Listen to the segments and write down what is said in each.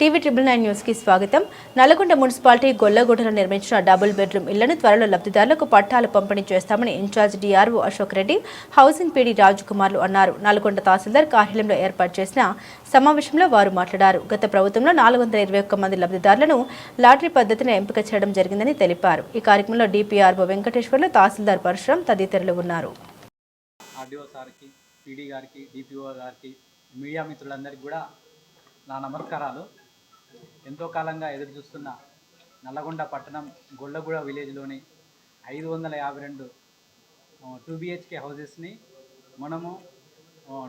TV triple nine న్యూస్కి స్వాగతం. Nalgonda municipality గొల్లగూడలో నిర్మించిన డబుల్ బెడ్రూమ్ ఇళ్ళను త్వరలో లబ్ధిదారులకు పట్టాలు పంపిణీ చేస్తామని incharge DRO Ashok Reddy housing PD రాజకుమార్లు అన్నారు. నల్గొండ తహసీల్దార్ కార్యాలయంలో ఏర్పాటు చేసిన సమావేశంలో వారు మాట్లాడారు. గత ప్రభుత్వంలో నాలుగు వందల ఇరవై ఒక్క మంది లబ్ధిదారులను లాటరీ పద్ధతిని ఎంపిక చేయడం జరిగిందని తెలిపారు. ఈ కార్యక్రమంలో డిపిఆర్ఓ వెంకటేశ్వర్లు తహసీల్దార్ పరశురాం తదితరులు ఉన్నారు. గారికి గారికి మీడియా మిత్రులందరికీ కూడా నా నమస్కారాలు. ఎంతో కాలంగా ఎదురు చూస్తున్న నల్లగొండ పట్టణం గొల్లగూడ విలేజ్లోని ఐదు వందల యాభై రెండు టూ బిహెచ్కే హౌసెస్ని మనము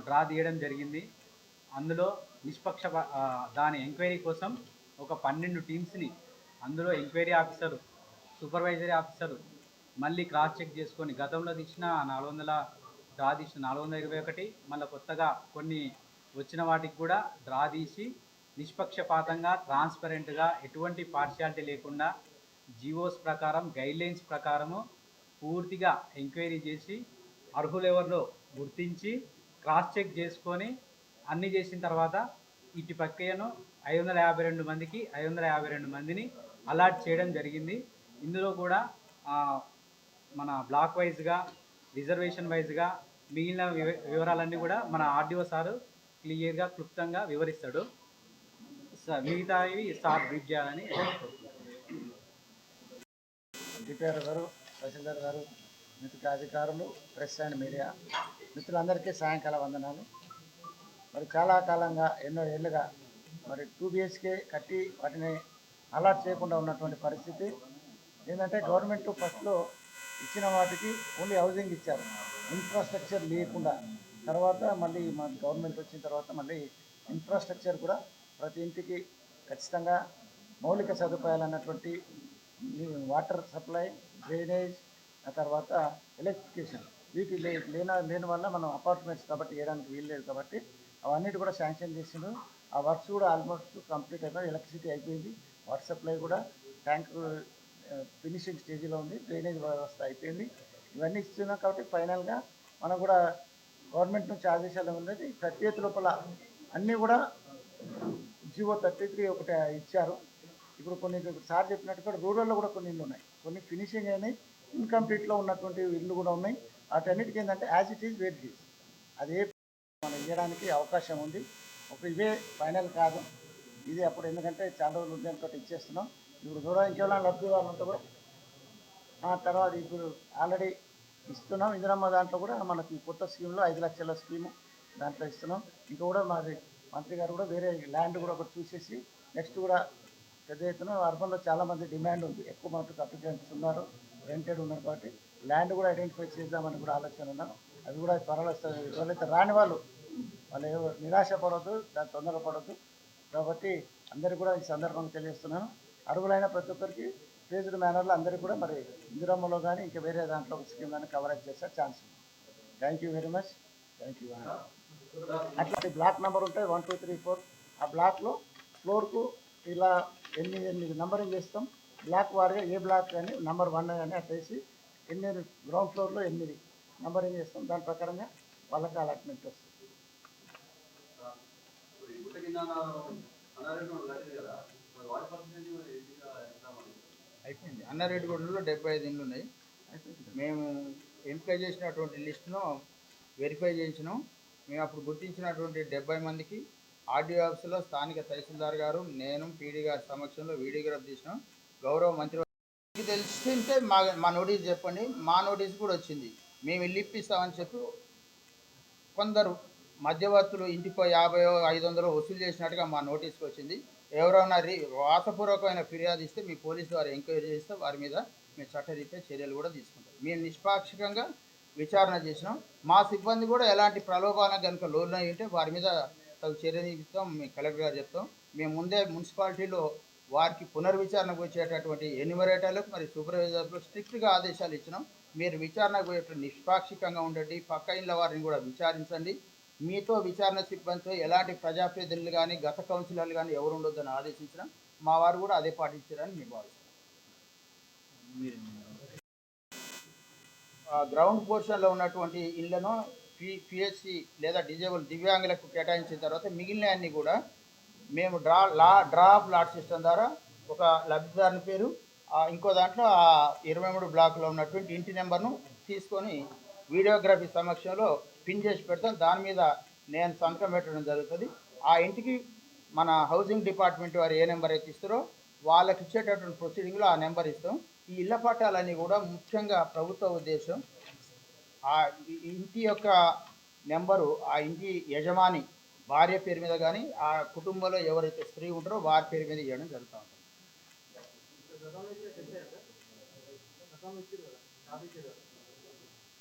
డ్రా తీయడం జరిగింది. అందులో నిష్పక్ష దాని ఎంక్వైరీ కోసం ఒక పన్నెండు టీమ్స్ని అందులో ఎంక్వైరీ ఆఫీసరు సూపర్వైజరీ ఆఫీసరు మళ్ళీ క్రాస్ చెక్ చేసుకొని గతంలో తీసిన నాలుగు వందల డ్రా తీసిన నాలుగు వందల ఇరవై ఒకటి మళ్ళీ కొత్తగా కొన్ని వచ్చిన వాటికి కూడా డ్రా తీసి నిష్పక్షపాతంగా ట్రాన్స్పరెంట్గా ఎటువంటి పార్షియాలిటీ లేకుండా జీవోస్ ప్రకారం గైడ్లైన్స్ ప్రకారము పూర్తిగా ఎంక్వైరీ చేసి అర్హులెవరిలో గుర్తించి క్రాస్ చెక్ చేసుకొని అన్ని చేసిన తర్వాత ఇటు ప్రక్రియను ఐదు వందల యాభై రెండు మందికి ఐదు వందల యాభై రెండు మందిని అలాట్ చేయడం జరిగింది. ఇందులో కూడా మన బ్లాక్ వైజ్గా రిజర్వేషన్ వైజ్గా మిగిలిన వివరాలన్నీ కూడా మన ఆర్డీఓ సారు క్లియర్గా క్లుప్తంగా వివరిస్తాడు. మిగతావి సార్ బ్రీఫ్ చేయాలని డిపిఆర్ గారు తహసీల్దార్ గారు మిగతా అధికారులు ప్రెస్ అండ్ మీడియా మిత్రులందరికీ సాయంకాల వందనాలు. మరి చాలా కాలంగా ఎన్నో ఏళ్ళుగా మరి టూ బిహెచ్కే కట్టి వాటిని అలాట్ చేయకుండా ఉన్నటువంటి పరిస్థితి. ఏంటంటే గవర్నమెంట్ ఫస్ట్లో ఇచ్చిన వాటికి ఓన్లీ హౌసింగ్ ఇచ్చారు. ఇన్ఫ్రాస్ట్రక్చర్ లేకుండా. తర్వాత మళ్ళీ మన గవర్నమెంట్ వచ్చిన తర్వాత మళ్ళీ ఇన్ఫ్రాస్ట్రక్చర్ కూడా ప్రతి ఇంటికి ఖచ్చితంగా మౌలిక సదుపాయాలు అన్నటువంటి వాటర్ సప్లై డ్రైనేజ్ ఆ తర్వాత ఎలక్ట్రిఫికేషన్. వీటి లే లేన లేని వల్ల మనం అపార్ట్మెంట్స్ కాబట్టి వేయడానికి వీల్లేదు కాబట్టి అవన్నిటి కూడా శాంక్షన్ చేసిండు. ఆ వర్క్స్ కూడా ఆల్మోస్ట్ కంప్లీట్ అయిపోయి ఎలక్ట్రిసిటీ అయిపోయింది. వాటర్ సప్లై కూడా ట్యాంక్ ఫినిషింగ్ స్టేజ్లో ఉంది. డ్రైనేజ్ వ్యవస్థ అయిపోయింది. ఇవన్నీ ఇస్తున్నాం కాబట్టి ఫైనల్గా మనం కూడా గవర్నమెంట్ నుంచి ఆదేశాలు ఉన్నది. ప్రత్యేక లోపల అన్నీ కూడా జివో థర్టీ త్రీ ఒకటి ఇచ్చారు. ఇప్పుడు కొన్ని సార్ చెప్పినట్టుగా కూడా రూరల్లో కూడా కొన్ని ఇళ్ళు ఉన్నాయి. కొన్ని ఫినిషింగ్ అయినాయి ఇన్కంప్లీట్లో ఉన్నటువంటి ఇల్లు కూడా ఉన్నాయి. వాటన్నిటికీ ఏంటంటే as it is weight is అదే మనం ఇవ్వడానికి అవకాశం ఉంది. ఒక ఇవే ఫైనల్ కాదు. ఇది అప్పుడు ఎందుకంటే చాలా రోజులు ఉండేంతో ఇచ్చేస్తున్నాం. ఇప్పుడు దూరం ఇంకేమైనా లబ్ధి వాళ్ళంతా కూడా ఆ తర్వాత ఇప్పుడు ఆల్రెడీ ఇస్తున్నాం. ఇందిరమ్మ దాంట్లో కూడా మనకి కొత్త స్కీమ్లో ఐదు లక్షల స్కీము దాంట్లో ఇస్తున్నాం. ఇంకా కూడా మాది మంత్రి గారు కూడా వేరే ల్యాండ్ కూడా ఒకటి చూసేసి నెక్స్ట్ కూడా పెద్ద ఎత్తున అర్బన్లో చాలామంది డిమాండ్ ఉంది. ఎక్కువ మనకు అప్లికెంట్స్ ఉన్నారు రెంటెడ్ ఉన్నారు కాబట్టి ల్యాండ్ కూడా ఐడెంటిఫై చేద్దామని కూడా ఆలోచన ఉన్నాం. అవి కూడా త్వరలో వస్తుంది ఎవరైతే రాని వాళ్ళు వాళ్ళు నిరాశ పడవద్దు దాని తొందరపడద్దు. కాబట్టి అందరికీ కూడా ఈ సందర్భంగా తెలియజేస్తున్నాను. అర్హులైన ప్రతి ఒక్కరికి ఫేజ్డ్ మేనర్లో అందరికీ కూడా మరి ఇందిరమ్మలో కానీ ఇంకా వేరే దాంట్లో స్కీమ్ కానీ కవరేజ్ చేసే ఛాన్స్ ఉంది. Thank you very much thank you అట్లాంటి బ్లాక్ నెంబర్ ఉంటాయి వన్ టూ త్రీ ఫోర్. ఆ బ్లాక్లో ఫ్లోర్కు ఇలా ఎనిమిది ఎనిమిది నంబరింగ్ చేస్తాం బ్లాక్ వారిగా ఏ బ్లాక్ కానీ నంబర్ వన్ కానీ అట్లా వేసి ఎనిమిది గ్రౌండ్ ఫ్లోర్లో ఎనిమిది నంబరింగ్ చేస్తాం దాని ప్రకారంగా వాళ్ళకి అలాట్మెంట్ వస్తుంది. అయిపోయింది. అన్నారెడ్డిగూడలో డెబ్బై ఐదు ఇండ్లు ఉన్నాయి. మేము ఎంపిక చేసినటువంటి లిస్టును వెరిఫై చేయించినాం మేము అప్పుడు గుర్తించినటువంటి డెబ్బై మందికి ఆర్డీఓ ఆఫీసులో స్థానిక తహసీల్దార్ గారు నేను పీడీ గారి సమక్షంలో వీడియోగ్రాఫ్ తీసినాం. గౌరవ మంత్రి తెలిసింటే మా మా నోటీస్ చెప్పండి. మా నోటీస్ కూడా వచ్చింది. మేము ఇల్లు ఇప్పిస్తామని చెప్పి కొందరు మధ్యవర్తులు ఇంటికో యాభై ఐదు వందలు వసూలు చేసినట్టుగా మా నోటీస్కి వచ్చింది. ఎవరైనా రీ వాసపూర్వకమైన ఫిర్యాదు ఇస్తే మీ పోలీసు వారు ఎంక్వైరీ చేస్తే వారి మీద మేము చట్టరీత్యా చర్యలు కూడా తీసుకుంటాం. మేము నిష్పాక్షికంగా విచారణ చేసినాం. మా సిబ్బంది కూడా ఎలాంటి ప్రలోభాన కనుక లోన్ అయి ఉంటే వారి మీద తగు చర్య తీసుకుంటాం మేము కలెక్టర్ గారు చెప్తాం. మేము ముందే మున్సిపాలిటీలో వారికి పునర్విచారణకు వచ్చేటటువంటి ఎన్యూమరేటర్లకు మరి సూపర్వైజర్లకు స్ట్రిక్ట్గా ఆదేశాలు ఇచ్చినాం. మీరు విచారణకు పోయేటప్పుడు నిష్పాక్షికంగా ఉండండి. పక్క ఇళ్ళ వారిని కూడా విచారించండి. మీతో విచారణ సిబ్బందితో ఎలాంటి ప్రజాప్రతినిధులు కానీ గత కౌన్సిలర్లు కానీ ఎవరు ఉండొద్దని ఆదేశించడం మా వారు కూడా అదే పాటించారని మేము భావిస్తున్నాం. గ్రౌండ్ పోర్షన్లో ఉన్నటువంటి ఇళ్ళను పి పిహెచ్సి లేదా డిజేబుల్ దివ్యాంగులకు కేటాయించిన తర్వాత మిగిలిన అన్ని కూడా మేము డ్రా లా డ్రా ఆఫ్ లాట్ సిస్టమ్ ద్వారా ఒక లబ్ధిదారుని పేరు ఇంకో దాంట్లో ఆ ఇరవై మూడు బ్లాక్లో ఉన్నటువంటి ఇంటి నెంబర్ను తీసుకొని వీడియోగ్రఫీ సమక్షంలో పిన్ చేసి పెడతాం. దాని మీద నేను సంతకం పెట్టడం జరుగుతుంది. ఆ ఇంటికి మన హౌసింగ్ డిపార్ట్మెంట్ వారు ఏ నెంబర్ అయితే ఇస్తారో వాళ్ళకి ఇచ్చేటటువంటి ప్రొసీడింగ్లో ఆ నెంబర్ ఇస్తాం. ఈ ఇళ్ళ పట్టాలని కూడా ముఖ్యంగా ప్రభుత్వ ఉద్దేశం. ఆ ఇంటి యొక్క నెంబరు ఆ ఇంటి యజమాని భార్య పేరు మీద కానీ ఆ కుటుంబంలో ఎవరైతే స్త్రీ ఉంటారో వారి పేరు మీద ఇవ్వడం జరుగుతూ ఉంటుంది.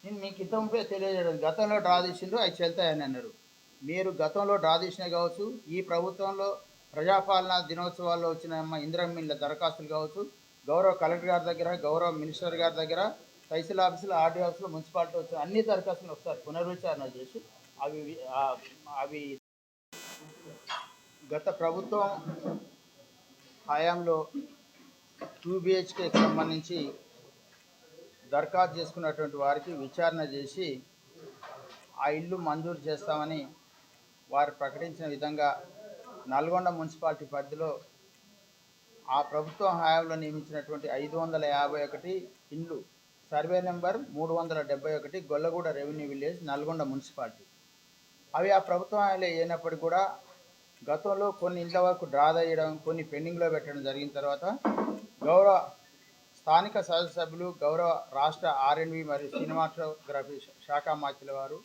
నేను మీకు ఇంతకుముందే తెలియజేయడం గతంలో డ్రా తీసిండ్రు అవి చెల్తాయని అన్నారు. మీరు గతంలో డ్రా తీసినవి కావచ్చు ఈ ప్రభుత్వంలో ప్రజాపాలన దినోత్సవాల్లో వచ్చిన మా ఇందిరమ్మిళ్ళ దరఖాస్తులు కావచ్చు గౌరవ కలెక్టర్ గారి దగ్గర గౌరవ మినిస్టర్ గారి దగ్గర తహసీల్ ఆఫీసులు ఆర్డీ ఆఫీసులు మున్సిపాలిటీ వచ్చిన అన్ని దరఖాస్తులు ఒకసారి పునర్విచారణ చేసి అవి అవి గత ప్రభుత్వం హయాంలో టూ బిహెచ్కేకి సంబంధించి దరఖాస్తు చేసుకున్నటువంటి వారికి విచారణ చేసి ఆ ఇల్లు మంజూరు చేస్తామని వారు ప్రకటించిన విధంగా నల్గొండ మున్సిపాలిటీ పరిధిలో ఆ ప్రభుత్వం హయాంలో నియమించినటువంటి ఐదు వందల యాభై ఒకటి ఇండ్లు. సర్వే నెంబర్ మూడు వందల డెబ్బై ఒకటి Gollaguda revenue village Nalgonda municipality. అవి ఆ ప్రభుత్వ హయాంలో అయినప్పటికీ కూడా గతంలో కొన్ని ఇండ్ల వరకు డ్రా చేయడం కొన్ని పెండింగ్లో పెట్టడం జరిగిన తర్వాత గౌరవ స్థానిక శాసనసభ్యులు గౌరవ రాష్ట్ర ఆర్ఎండ్బి మరియు సినిమాటోగ్రఫీ శాఖ మాత్రుల వారు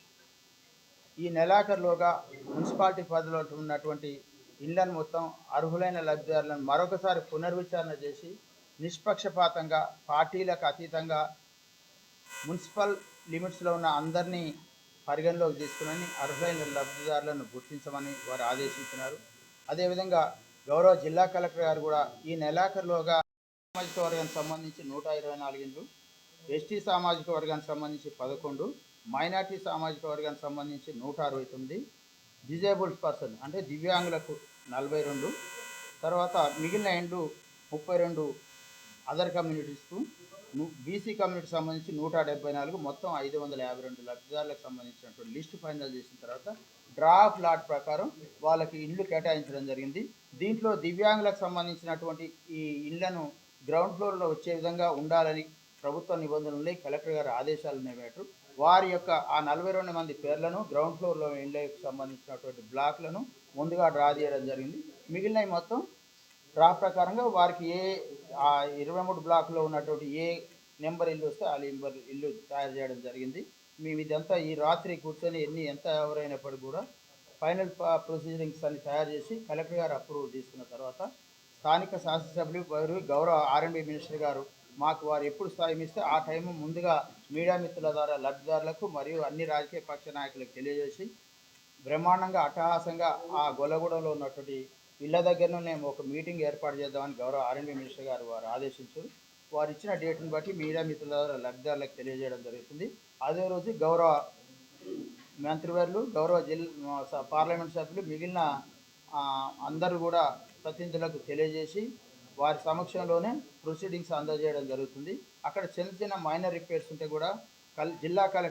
ఈ నెలాఖరులోగా మున్సిపాలిటీ పరిధిలో ఉన్నటువంటి ఇళ్ళను మొత్తం అర్హులైన లబ్ధిదారులను మరొకసారి పునర్విచారణ చేసి నిష్పక్షపాతంగా పార్టీలకు అతీతంగా మున్సిపల్ లిమిట్స్లో ఉన్న అందరినీ పరిగణలోకి తీసుకుని అర్హులైన లబ్ధిదారులను గుర్తించమని వారు ఆదేశించినారు. అదేవిధంగా గౌరవ జిల్లా కలెక్టర్ గారు కూడా ఈ నెలాఖరులోగా సామాజిక వర్గానికి సంబంధించి నూట ఇరవై నాలుగు ఎస్టీ సామాజిక వర్గానికి సంబంధించి పదకొండు మైనార్టీ సామాజిక వర్గానికి సంబంధించి నూట అరవై తొమ్మిది డిజేబుల్డ్ పర్సన్ అంటే దివ్యాంగులకు నలభై రెండు తర్వాత మిగిలిన ఇండ్లు ముప్పై రెండు అదర్ కమ్యూనిటీస్కు బీసీ కమ్యూనిటీకి సంబంధించి నూట డెబ్బై నాలుగు మొత్తం ఐదు వందల యాభై రెండు లబ్ధిదారులకు సంబంధించినటువంటి లిస్టు ఫైనల్ చేసిన తర్వాత డ్రాఫ్ట్ లాట్ ప్రకారం వాళ్ళకి ఇల్లు కేటాయించడం జరిగింది. దీంట్లో దివ్యాంగులకు సంబంధించినటువంటి ఈ ఇళ్ళను గ్రౌండ్ ఫ్లోర్లో వచ్చే విధంగా ఉండాలని ప్రభుత్వ నిబంధనలు కలెక్టర్ గారి ఆదేశాలు మేరకు వారి యొక్క ఆ నలభై రెండు మంది పేర్లను గ్రౌండ్ ఫ్లోర్లో ఇళ్ళకి సంబంధించినటువంటి బ్లాక్లను ముందుగా డ్రా చేయడం జరిగింది. మిగిలినవి మొత్తం డ్రా ప్రకారంగా వారికి ఏ ఆ ఇరవై మూడు బ్లాక్లో ఉన్నటువంటి ఏ నెంబర్ ఇల్లు వస్తే ఆ నెంబర్ ఇల్లు తయారు చేయడం జరిగింది. మేము ఇదంతా ఈ రాత్రి కూర్చొని ఎన్ని ఎంత ఎవరైనప్పటికీ కూడా ఫైనల్ ప్రొసీజరింగ్స్ అన్ని తయారు చేసి కలెక్టర్ గారు అప్రూవ్ తీసుకున్న తర్వాత స్థానిక శాసనసభ్యులు గౌరవ ఆర్ఎండ్బి మినిస్టర్ గారు మాకు వారు ఎప్పుడు స్థాయి ఇస్తే ఆ టైం ముందుగా మీడియా మిత్రుల ద్వారా లబ్ధిదారులకు మరియు అన్ని రాజకీయ పక్ష నాయకులకు తెలియజేసి బ్రహ్మాండంగా అట్టహాసంగా ఆ గొల్లగూడలో ఉన్నటువంటి ఇళ్ళ దగ్గర మేము ఒక మీటింగ్ ఏర్పాటు చేద్దామని గౌరవ ఆర్ఎండ్బి మినిస్టర్ గారు వారు ఆదేశించారు. వారు ఇచ్చిన డేట్ని బట్టి మీడియా మిత్రుల ద్వారా లబ్ధిదారులకు తెలియజేయడం జరుగుతుంది. అదే రోజు గౌరవ మంత్రివర్లు గౌరవ జిల్లా స- పార్లమెంట్ సభ్యులు మిగిలిన అందరూ కూడా ప్రతినిధులకు తెలియజేసి వారి సమక్షంలోనే ప్రొసీడింగ్స్ అందజేయడం జరుగుతుంది. అక్కడ చిన్న చిన్న మైనర్ రిపేర్స్ ఉంటే కూడా కల్ జిల్లా కలెక్టర్